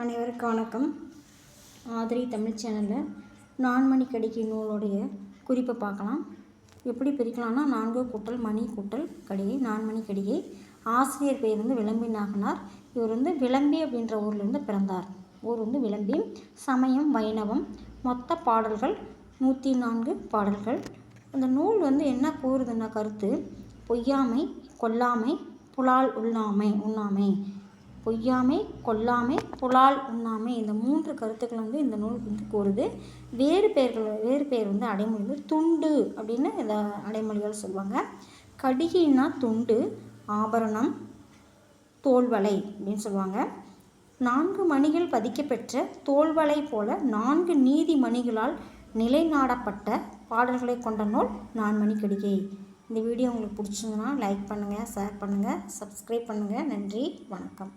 அனைவருக்கு வணக்கம். ஆதிரி தமிழ் சேனலில் நான்மணி கடிகை நூலுடைய குறிப்பை பார்க்கலாம். எப்படி பிரிக்கலாம்னா நான்கு கூட்டல் மணி கூட்டல் கடிகை நான்மணி கடிகை. ஆசிரியர் பெயர் வந்து விளம்பி நாகனார். இவர் வந்து விளம்பி அப்படின்ற ஊர்லேருந்து பிறந்தார். ஊர் வந்து விளம்பி. சமயம் வைணவம். மொத்த பாடல்கள் நூற்றி நான்கு பாடல்கள். அந்த நூல் வந்து என்ன கூறுதுன்னா கருத்து? பொய்யாமை கொல்லாமை புலால் உண்ணாமை உண்ணாமை. பொய்யாமை கொல்லாமை புலால் உண்ணாமை இந்த மூன்று கருத்துக்கள் வந்து இந்த நூல் வந்து கூறுது. வேறு பெயர்கள் வேறு பெயர் வந்து அடைமொழி துண்டு அப்படின்னு இந்த அடைமொழிகள் சொல்லுவாங்க. கடிகைன்னா துண்டு ஆபரணம் தோல்வலை அப்படின்னு சொல்லுவாங்க. நான்கு மணிகள் பதிக்கப்பெற்ற தோல்வலை போல நான்கு நீதி மணிகளால் நிலைநாடப்பட்ட பாடல்களை கொண்ட நூல் நான்மணி கடிகை. இந்த வீடியோ உங்களுக்கு பிடிச்சிங்கன்னா லைக் பண்ணுங்கள் ஷேர் பண்ணுங்கள் சப்ஸ்கிரைப் பண்ணுங்கள் நன்றி வணக்கம்.